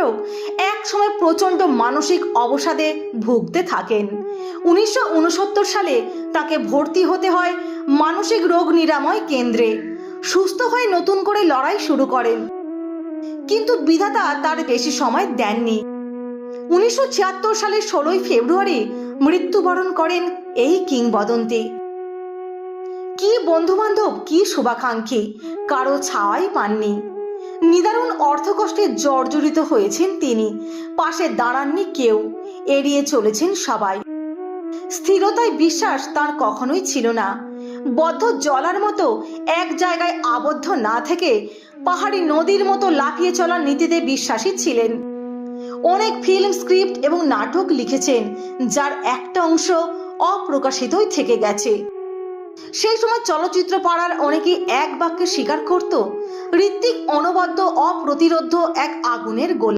নাটক একসময় প্রচণ্ড মানসিক অবসাদে ভুগতে থাকেন। উনিশশো উনসত্তর সালে তাকে ভর্তি হতে হয় মানসিক রোগ নিরাময় কেন্দ্রে। সুস্থ হয়ে নতুন করে লড়াই শুরু করেন। কিন্তু বিধাতা তার বেশি সময় দেননি। উনিশশো ছিয়াত্তর সালের ষোলোই ফেব্রুয়ারি মৃত্যুবরণ করেন এই কিংবদন্তি। কি বন্ধুবান্ধব, কি শুভাকাঙ্ক্ষী, কারও ছাওয়াই পাননি। নিদারুণ অর্থকষ্টে জর্জরিত হয়েছেন তিনি। পাশে দাঁড়াননি কেউ। এড়িয়ে চলেছেন সবাই। স্থিরতায় বিশ্বাস তার কখনোই ছিল না। বদ্ধ জলার মতো এক জায়গায় আবদ্ধ না থেকে পাহাড়ি নদীর মতো লাফিয়ে চলার নীতিতে বিশ্বাসী ছিলেন। অনেক ফিল্ম স্ক্রিপ্ট এবং নাটক লিখেছেন, যার একটা অংশ অপ্রকাশিতই থেকে গেছে। সেই সময় চলচ্চিত্র পাড়ার অনেকে এক বাক্যে স্বীকার করত, ঋত্বিক অনবদ্য অপ্রতিরোধ এক আগুনের গোলা